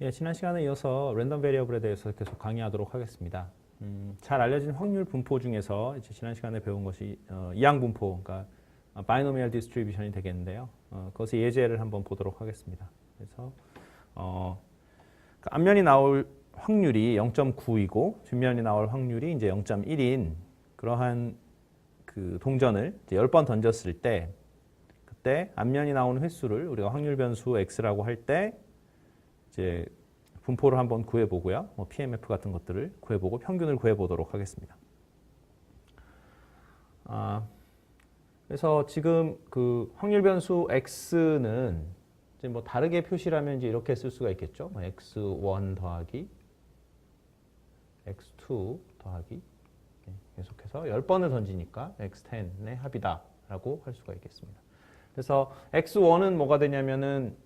예, 지난 시간에 이어서 랜덤 베리어블에 대해서 계속 강의하도록 하겠습니다. 음, 잘 알려진 확률 분포 중에서 지난 시간에 배운 것이 어, 이항 분포, 그러니까 바이노미얼 디스트리뷰션이 되겠는데요. 어, 그것의 예제를 한번 보도록 하겠습니다. 그래서 어, 그 앞면이 나올 확률이 0.9이고 뒷면이 나올 확률이 이제 0.1인 그러한 그 동전을 이제 10번 던졌을 때 그때 앞면이 나오는 횟수를 우리가 확률 변수 x라고 할때 이제 분포를 한번 구해 보고요. 뭐 PMF 같은 것들을 구해 보고 평균을 구해 보도록 하겠습니다. 아, 그래서 지금 그 확률 변수 x는 이제 뭐 다르게 표시라면 이제 이렇게 쓸 수가 있겠죠. 뭐 x1 더하기 x2 더하기 네, 계속해서 10번을 던지니까 x10의 합이다라고 할 수가 있겠습니다. 그래서 x1은 뭐가 되냐면은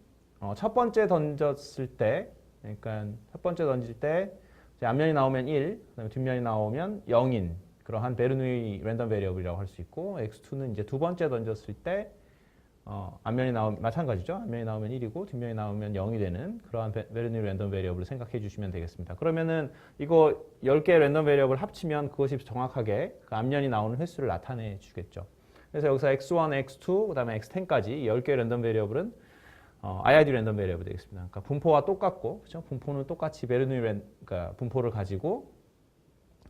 어, 첫 번째 던졌을 때, 그러니까 첫 번째 던질 때 앞면이 나오면 1, 그다음에 뒷면이 나오면 0인 그러한 베르누이 랜덤 베리어블이라고 할 수 있고 x2는 이제 두 번째 던졌을 때 어, 앞면이 나오면 마찬가지죠. 앞면이 나오면 1이고 뒷면이 나오면 0이 되는 그러한 베, 베르누이 랜덤 베리어블을 생각해 주시면 되겠습니다. 그러면은 이거 10개 랜덤 베리어블 합치면 그것이 정확하게 그 앞면이 나오는 횟수를 나타내 주겠죠. 그래서 여기서 x1, x2, 그다음에 x10까지 10개의 랜덤 베리어블은 어, IID 랜덤 베리어블 되겠습니다. 그러니까 분포와 똑같고, 그렇죠? 분포는 똑같이 베르누이 랜, 그러니까 분포를 가지고,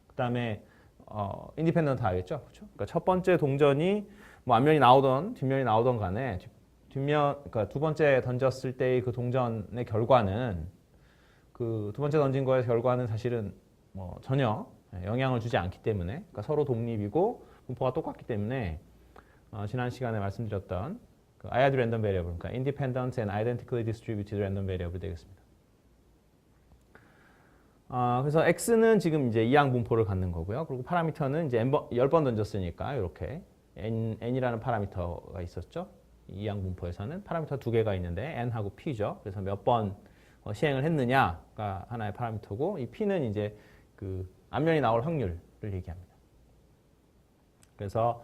그 다음에 어, 인디펜던트 하겠죠, 그렇죠? 그러니까 첫 번째 동전이 뭐 앞면이 나오던 뒷면이 나오던 간에 뒷- 뒷면, 그러니까 두 번째 던졌을 때의 그 동전의 결과는 그 두 번째 던진 거의 결과는 사실은 뭐 전혀 영향을 주지 않기 때문에, 그러니까 서로 독립이고 분포가 똑같기 때문에 어, 지난 시간에 말씀드렸던 그 IID 랜덤 베리어블, 그러니까 independent and identically distributed 랜덤 베리어블 되겠습니다. 아, 그래서 x는 지금 이제 이항 분포를 갖는 거고요. 그리고 파라미터는 이제 n 번, 10번 던졌으니까 이렇게 n, n이라는 파라미터가 있었죠. 이항 분포에서는 파라미터 두 개가 있는데 n하고 p죠. 그래서 몇번 어, 시행을 했느냐가 하나의 파라미터고 이 p는 이제 그 앞면이 나올 확률을 얘기합니다. 그래서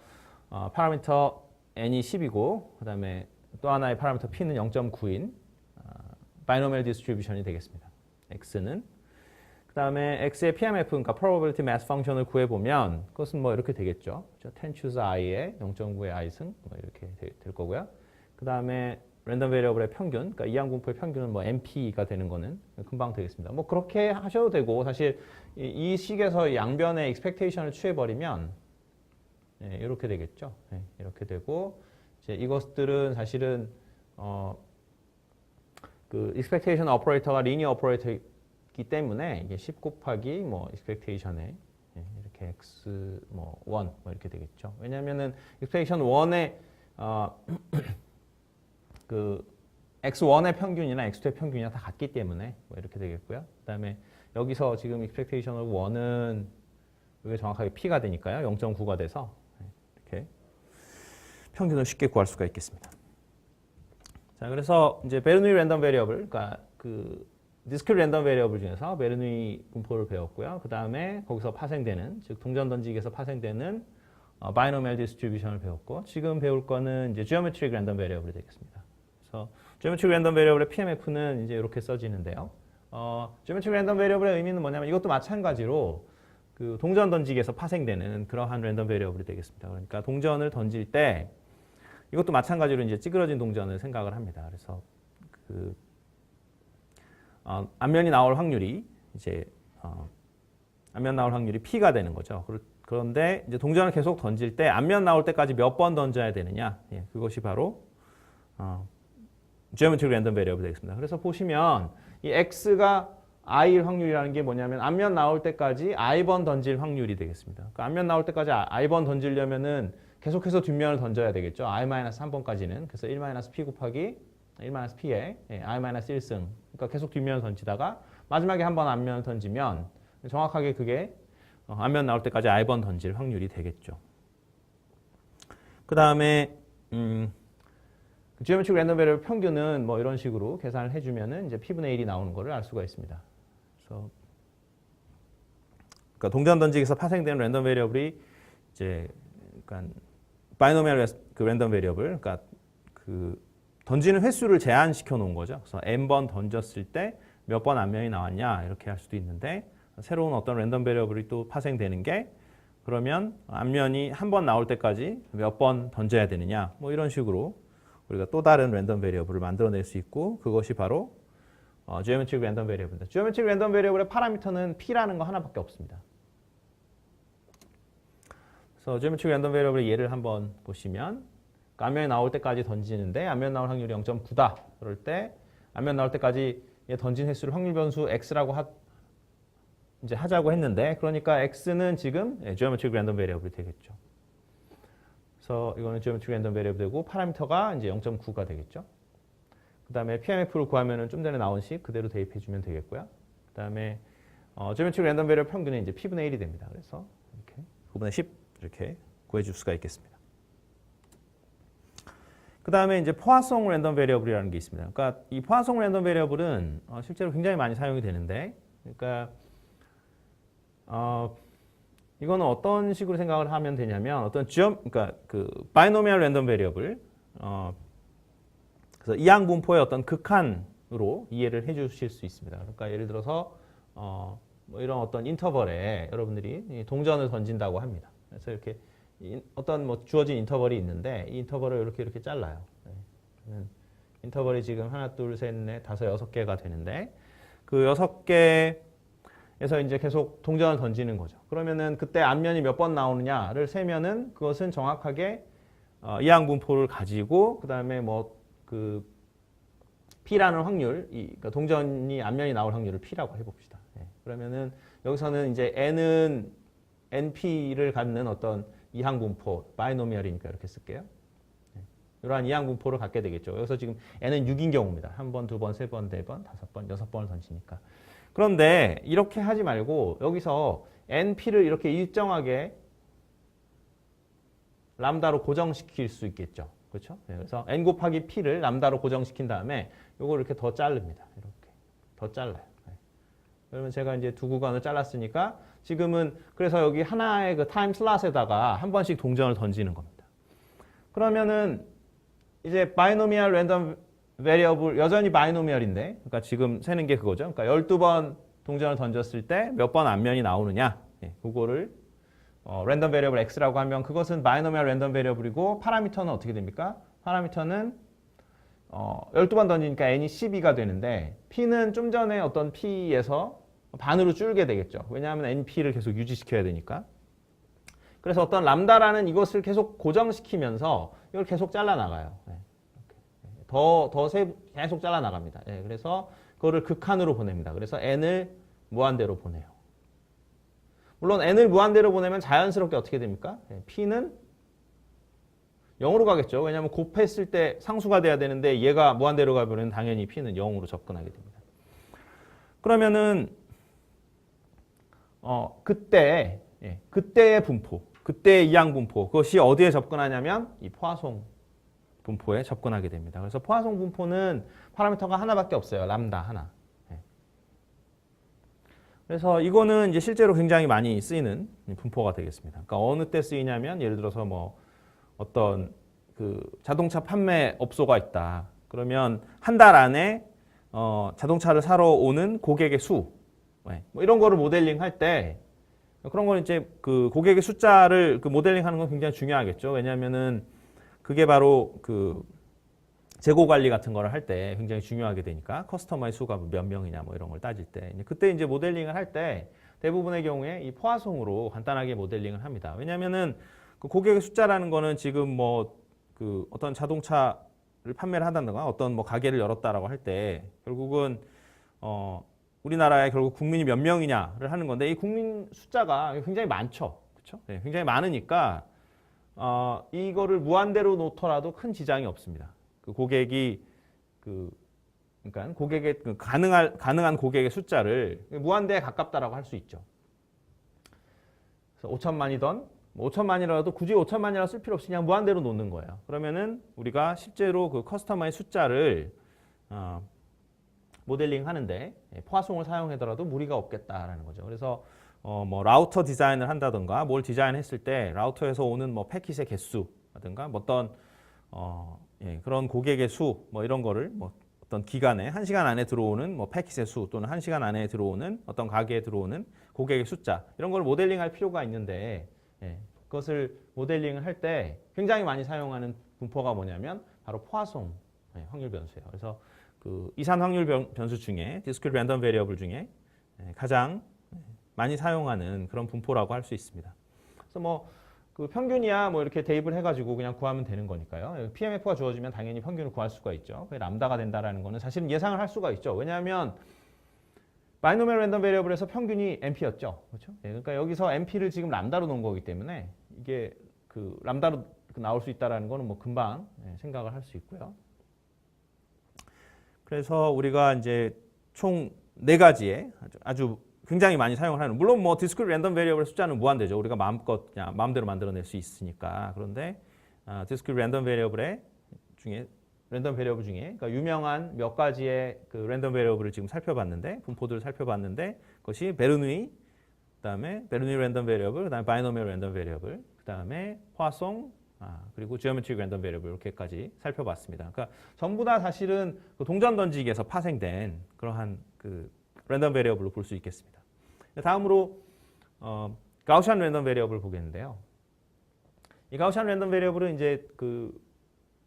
어, 파라미터 n이 10이고 그 다음에 또 하나의 파라미터 p는 0.9인 바이노멜 디스트리뷰션이 되겠습니다. x는 그 다음에 x의 PMF 그러니까 probability mass 펑션을 구해 보면 그것은 뭐 이렇게 되겠죠. 10 choose i의 0.9의 i 승 뭐 이렇게 되- 될 거고요. 그 다음에 랜덤 베리어블의 평균, 그러니까 이항 분포의 평균은 뭐 MP가 되는 거는 금방 되겠습니다. 뭐 그렇게 하셔도 되고 사실 이, 이 식에서 양변의 expectation을 취해 버리면 예, 이렇게 되겠죠. 예, 이렇게 되고 이제 이것들은 사실은 어, 그 expectation operator가 linear operator이기 때문에 이게 10 곱하기 뭐 expectation에 예, 이렇게 x 뭐1 뭐 이렇게 되겠죠. 왜냐하면은 expectation 1의 어, 그 x1의 평균이나 x2의 평균이나 다 같기 때문에 뭐 이렇게 되겠고요. 그다음에 여기서 지금 expectation 1은 이게 정확하게 p가 되니까요. 0.9가 돼서 이렇게 평균을 쉽게 구할 수가 있겠습니다. 자, 그래서 이제 베르누이 랜덤 베리어블, 그러니까 그 디스크릿 랜덤 베리어블 중에서 베르누이 분포를 배웠고요. 그 다음에 거기서 파생되는, 즉 동전 던지기에서 파생되는 어, 바이노멜 디스트리뷰션을 배웠고, 지금 배울 거는 이제 지오메트릭 랜덤 베리어블이 되겠습니다. 그래서 지오메트릭 랜덤 베리어블의 PMF는 이제 이렇게 써지는데요. 어, 지오메트릭 랜덤 베리어블의 의미는 뭐냐면 이것도 마찬가지로 그 동전 던지기에서 파생되는 그러한 랜덤 베리어블이 되겠습니다. 그러니까 동전을 던질 때 이것도 마찬가지로 이제 찌그러진 동전을 생각을 합니다. 그래서 그 어, 앞면이 나올 확률이 이제 어, 앞면 나올 확률이 p가 되는 거죠. 그런데 이제 동전을 계속 던질 때 앞면 나올 때까지 몇 번 던져야 되느냐? 예, 그것이 바로 어, geometric random variable 되겠습니다. 그래서 보시면 이 x가 i일 확률이라는 게 뭐냐면 앞면 나올 때까지 i번 던질 확률이 되겠습니다. 그 앞면 나올 때까지 i번 던지려면은 계속해서 뒷면을 던져야 되겠죠. i-3번까지는. 그래서 1-p 곱하기 1-p에 예, i-1승. 그러니까 계속 뒷면을 던지다가 마지막에 한 번 앞면을 던지면 정확하게 그게 어, 앞면 나올 때까지 i번 던질 확률이 되겠죠. 그 다음에 음, 지오메트릭 랜덤 베리어블 평균은 뭐 이런 식으로 계산을 해주면은 이제 p분의 1이 나오는 거를 알 수가 있습니다. 그래서 그러니까 동전 던지기에서 파생되는 랜덤 베리어블이 이제 그러니까 바이노미얼 그 랜덤 베리어블, 그러니까 그 던지는 횟수를 제한시켜 놓은 거죠. 그래서 n 번 던졌을 때 몇 번 안면이 나왔냐 이렇게 할 수도 있는데 새로운 어떤 랜덤 베리어블이 또 파생되는 게 그러면 안면이 한 번 나올 때까지 몇 번 던져야 되느냐 뭐 이런 식으로 우리가 또 다른 랜덤 베리어블을 만들어낼 수 있고 그것이 바로 어, geometric 랜덤 베리어블입니다. geometric 랜덤 베리어블의 파라미터는 p라는 거 하나밖에 없습니다. 그래서 geometric 랜덤 베리어블의 예를 한번 보시면 그러니까 안면이 나올 때까지 던지는데 안면 나올 확률이 0.9다. 그럴 때 안면 나올 때까지 얘 던진 횟수를 확률 변수 x라고 하, 이제 하자고 했는데 그러니까 x는 지금 예, geometric 랜덤 베리어블이 되겠죠. 그래서 이거는 geometric 랜덤 베리어블 되고 파라미터가 이제 0.9가 되겠죠. 그다음에 PMF를 구하면은 좀 전에 나온 식 그대로 대입해 주면 되겠고요. 그 다음에 어, geometric 랜덤 베리어블 평균은 이제 p분의 1이 됩니다. 그래서 이렇게 9분의 10 이렇게 구해 줄 수가 있겠습니다. 그 다음에 이제 포화성 랜덤 베리어블이라는 게 있습니다. 그러니까 이 포화성 랜덤 베리어블은 어, 실제로 굉장히 많이 사용이 되는데, 그러니까 어, 이거는 어떤 식으로 생각을 하면 되냐면 어떤 지점, 그러니까 그 바이노미얼 랜덤 베리어블, 어, 그래서 이항 분포의 어떤 극한으로 이해를 해 주실 수 있습니다. 그러니까 예를 들어서 어, 뭐 이런 어떤 인터벌에 여러분들이 이 동전을 던진다고 합니다. 그래서 이렇게 이- 어떤 뭐 주어진 인터벌이 있는데 이 인터벌을 이렇게 이렇게 잘라요. 네. 인터벌이 지금 하나, 둘, 셋, 넷, 다섯, 여섯 개가 되는데 그 여섯 개에서 이제 계속 동전을 던지는 거죠. 그러면은 그때 앞면이 몇 번 나오느냐를 세면은 그것은 정확하게 어, 이항 분포를 가지고 그 다음에 뭐 그 P라는 확률, 이 그러니까 동전이 앞면이 나올 확률을 P라고 해봅시다. 네. 그러면은 여기서는 이제 N은 NP를 갖는 어떤 이항 분포, 바이노미얼이니까 이렇게 쓸게요. 네. 이러한 이항 분포를 갖게 되겠죠. 여기서 지금 N은 6인 경우입니다. 한 번, 두 번, 세 번, 네 번, 다섯 번, 여섯 번을 던지니까. 그런데 이렇게 하지 말고 여기서 NP를 이렇게 일정하게 람다로 고정시킬 수 있겠죠. 그렇죠? 네, 그래서 n 곱하기 p를 람다로 고정시킨 다음에 요걸 이렇게 더 자릅니다. 이렇게 더 잘라요. 네. 그러면 제가 이제 두 구간을 잘랐으니까 지금은 그래서 여기 하나의 그 타임 슬롯에다가 한 번씩 동전을 던지는 겁니다. 그러면은 이제 바이노미얼 랜덤 베리어블 여전히 바이노미얼인데 그러니까 지금 세는 게 그거죠. 그러니까 12번 동전을 던졌을 때 몇번 앞면이 나오느냐. 예, 그거를 어, 랜덤 베리어블 x라고 하면 그것은 바이노미얼 랜덤 베리어블이고 파라미터는 어떻게 됩니까? 파라미터는 어, 12번 던지니까 n이 12가 되는데 p는 좀 전에 어떤 p에서 반으로 줄게 되겠죠. 왜냐하면 np를 계속 유지시켜야 되니까. 그래서 어떤 람다라는 이것을 계속 고정시키면서 이걸 계속 잘라 나가요. 네. 더, 더 세, 계속 잘라 나갑니다. 예, 그래서 그거를 극한으로 보냅니다. 그래서 n을 무한대로 보내요. 물론 n을 무한대로 보내면 자연스럽게 어떻게 됩니까? 예, p는 0으로 가겠죠. 왜냐하면 곱했을 때 상수가 돼야 되는데 얘가 무한대로 가면 당연히 p는 0으로 접근하게 됩니다. 그러면은 어 그때 예, 그때의 분포, 그때의 이항 분포 그것이 어디에 접근하냐면 이 포화송 분포에 접근하게 됩니다. 그래서 포화송 분포는 파라미터가 하나밖에 없어요. 람다 하나. 예. 그래서 이거는 이제 실제로 굉장히 많이 쓰이는 분포가 되겠습니다. 그러니까 어느 때 쓰이냐면 예를 들어서 뭐 어떤 그 자동차 판매 업소가 있다. 그러면 한 달 안에 어 자동차를 사러 오는 고객의 수, 네, 뭐 이런 거를 모델링 할 때 그런 건 이제 그 고객의 숫자를 그 모델링 하는 건 굉장히 중요하겠죠. 왜냐하면은 그게 바로 그 재고 관리 같은 거를 할 때 굉장히 중요하게 되니까 커스터머의 수가 몇 명이냐 뭐 이런 걸 따질 때 그때 이제 모델링을 할 때 대부분의 경우에 이 포화송으로 간단하게 모델링을 합니다. 왜냐하면은 그 고객의 숫자라는 거는 지금 뭐 그 어떤 자동차를 판매를 한다든가 어떤 뭐 가게를 열었다라고 할 때 결국은 어 우리나라에 결국 국민이 몇 명이냐를 하는 건데 이 국민 숫자가 굉장히 많죠. 그렇죠? 네, 굉장히 많으니까 어 이거를 무한대로 놓더라도 큰 지장이 없습니다. 그 고객이 그 그러니까 고객의 그 가능할 가능한 고객의 숫자를 무한대에 가깝다라고 할 수 있죠. 그래서 5천만이던 뭐 5천만이라도 굳이 5천만이라 쓸 필요 없이 그냥 무한대로 놓는 거예요. 그러면은 우리가 실제로 그 커스터머의 숫자를 어, 모델링 하는데 예, 포화송을 사용하더라도 무리가 없겠다라는 거죠. 그래서 어, 뭐 라우터 디자인을 한다든가 뭘 디자인했을 때 라우터에서 오는 뭐 패킷의 개수라든가 뭐 어떤 어, 예, 그런 고객의 수 뭐 이런 거를 뭐 어떤 기간에 한 시간 안에 들어오는 뭐 패킷의 수 또는 한 시간 안에 들어오는 어떤 가게에 들어오는 고객의 숫자 이런 걸 모델링할 필요가 있는데 예, 그것을 모델링을 할 때 굉장히 많이 사용하는 분포가 뭐냐면 바로 포화송 예, 확률 변수예요. 그래서 그 이산 확률 변- 변수 중에 디스크리트 랜덤 베리어블 중에 예, 가장 많이 사용하는 그런 분포라고 할 수 있습니다. 그래서 뭐 그 평균이야 뭐 이렇게 대입을 해가지고 그냥 구하면 되는 거니까요. PMF가 주어지면 당연히 평균을 구할 수가 있죠. 그게 람다가 된다라는 거는 사실은 예상을 할 수가 있죠. 왜냐하면 바이노멜 랜덤 베리어블에서 평균이 NP였죠. 그렇죠? 예, 그러니까 여기서 NP를 지금 람다로 놓은 거기 때문에 이게 그 람다로 나올 수 있다라는 거는 뭐 금방 예, 생각을 할 수 있고요. 그래서 우리가 이제 총 네 가지의 아주 굉장히 많이 사용을 하는 물론 뭐 디스크리트 랜덤 베리어블 숫자는 무한대죠. 우리가 마음껏 그냥 마음대로 만들어낼 수 있으니까 그런데 아, 디스크리트 랜덤 베리어블의 중에 랜덤 베리어블 중에 그러니까 유명한 몇 가지의 그 랜덤 베리어블을 지금 살펴봤는데 분포들을 살펴봤는데 그것이 베르누이 그다음에 베르누이 랜덤 베리어블 그다음에 바이노미얼 랜덤 베리어블 그다음에 화송 아, 그리고 지오메트릭 랜덤 베리어블 이렇게까지 살펴봤습니다. 그러니까 전부 다 사실은 그 동전 던지기에서 파생된 그러한 그 랜덤 베리어블로 볼 수 있겠습니다. 다음으로 어, 가우시안 랜덤 베리어블 보겠는데요. 이 가우시안 랜덤 베리어블은 이제 그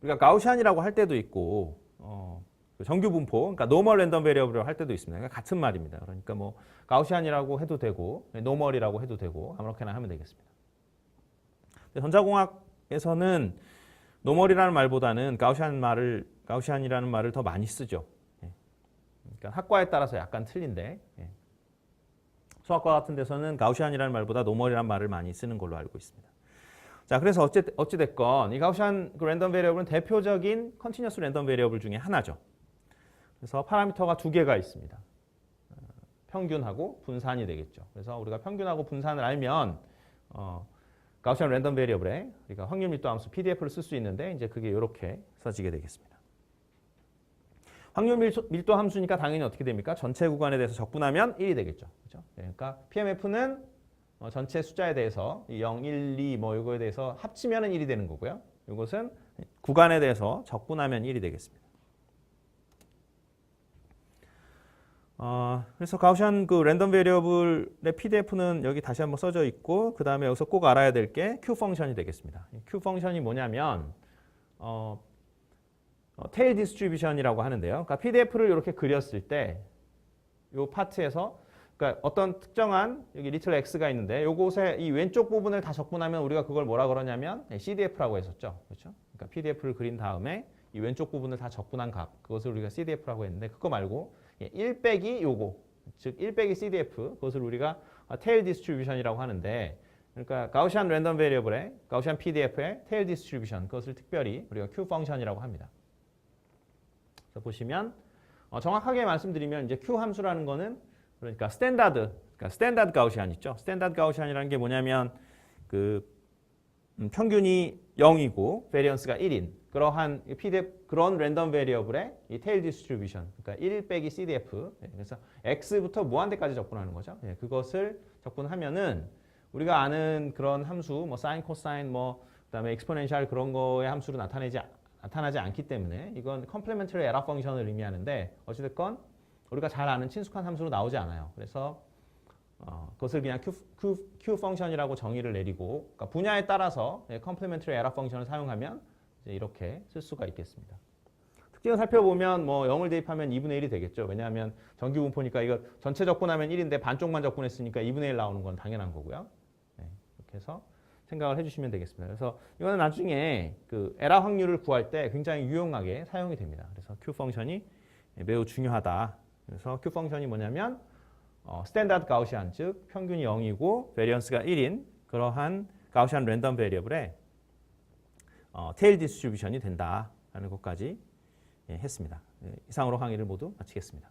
우리가 가우시안이라고 할 때도 있고 어, 그 정규 분포, 그러니까 노멀 랜덤 베리어블이라고 할 때도 있습니다. 그러니까 같은 말입니다. 그러니까 뭐 가우시안이라고 해도 되고 노멀이라고 해도 되고 아무렇게나 하면 되겠습니다. 근데 전자공학에서는 노멀이라는 말보다는 가우시안 말을 가우시안이라는 말을 더 많이 쓰죠. 예. 그러니까 학과에 따라서 약간 틀린데 예. 수학과 같은 데서는 가우시안이라는 말보다 노멀이라는 말을 많이 쓰는 걸로 알고 있습니다. 자, 그래서 어찌, 어찌됐건 이 가우시안 그 랜덤 베리어블은 대표적인 컨티뉴어스 랜덤 베리어블 중에 하나죠. 그래서 파라미터가 두 개가 있습니다. 어, 평균하고 분산이 되겠죠. 그래서 우리가 평균하고 분산을 알면 어, 가우시안 랜덤 베리어블에 우리가 확률 밀도 함수 PDF를 쓸 수 있는데 이제 그게 이렇게 써지게 되겠습니다. 확률 밀도, 함수니까 당연히 어떻게 됩니까? 전체 구간에 대해서 적분하면 1이 되겠죠. 그렇죠? 그러니까 PMF는 어, 전체 숫자에 대해서 이 0, 1, 2 뭐 이거에 대해서 합치면 은 1이 되는 거고요. 이것은 구간에 대해서 적분하면 1이 되겠습니다. 어, 그래서 가우시안 그 랜덤 베리어블의 PDF는 여기 다시 한번 써져 있고 그 다음에 여기서 꼭 알아야 될 게 Q 펑션이 되겠습니다. 이 Q 펑션이 뭐냐면 어, 어, 테일 디스트리뷰션이라고 하는데요. 그러니까 PDF를 이렇게 그렸을 때 이 파트에서 그러니까 어떤 특정한 여기 리틀 x가 있는데 요곳에 이 왼쪽 부분을 다 적분하면 우리가 그걸 뭐라 그러냐면 네, CDF라고 했었죠. 그렇죠? 그러니까 PDF를 그린 다음에 이 왼쪽 부분을 다 적분한 값 그것을 우리가 CDF라고 했는데 그거 말고 1 빼기 요거 즉1 빼기 CDF 그것을 우리가 테일 디스트리뷰션이라고 하는데 그러니까 가우시안 랜덤 베리어블의 가우시안 PDF의 테일 디스트리뷰션 그것을 특별히 우리가 Q 펑션이라고 합니다. 보시면 어, 정확하게 말씀드리면 이제 Q 함수라는 거는 그러니까 스탠다드, 그러니까 스탠다드 가우시안 있죠. 스탠다드 가우시안이라는 게 뭐냐면 그 음, 평균이 0이고 베리언스가 1인 그러한 이 PDF 그런 랜덤 베리어블의 이 테일 디스트리뷰션, 그러니까 1 빼기 CDF. 예, 그래서 x부터 무한대까지 적분하는 거죠. 예, 그것을 적분하면은 우리가 아는 그런 함수, 뭐 사인, 코사인, 뭐 그다음에 익스포넨셜 그런 거의 함수로 나타내지 나타나지 않기 때문에 이건 컴플레멘터리 에러 펑션을 의미하는데 어찌됐건 우리가 잘 아는 친숙한 함수로 나오지 않아요. 그래서 어, 그것을 그냥 Q, Q, Q 펑션이라고 정의를 내리고 그러니까 분야에 따라서 컴플레멘터리 에러 펑션을 사용하면 이렇게 쓸 수가 있겠습니다. 특징을 살펴보면 뭐 0을 대입하면 2분의 1이 되겠죠. 왜냐하면 정규 분포니까 이거 전체 적분하면 1인데 반쪽만 적분했으니까 2분의 1 나오는 건 당연한 거고요. 네, 이렇게 해서 생각을 해주시면 되겠습니다. 그래서 이거는 나중에 그 에라 확률을 구할 때 굉장히 유용하게 사용이 됩니다. 그래서 Q 펑션이 매우 중요하다. 그래서 Q 펑션이 뭐냐면 어, 스탠다드 가우시안 즉 평균이 0이고 베리언스가 1인 그러한 가우시안 랜덤 베리어블의 어, 테일 디스트리뷰션이 된다라는 것까지 예, 했습니다. 예, 이상으로 강의를 모두 마치겠습니다.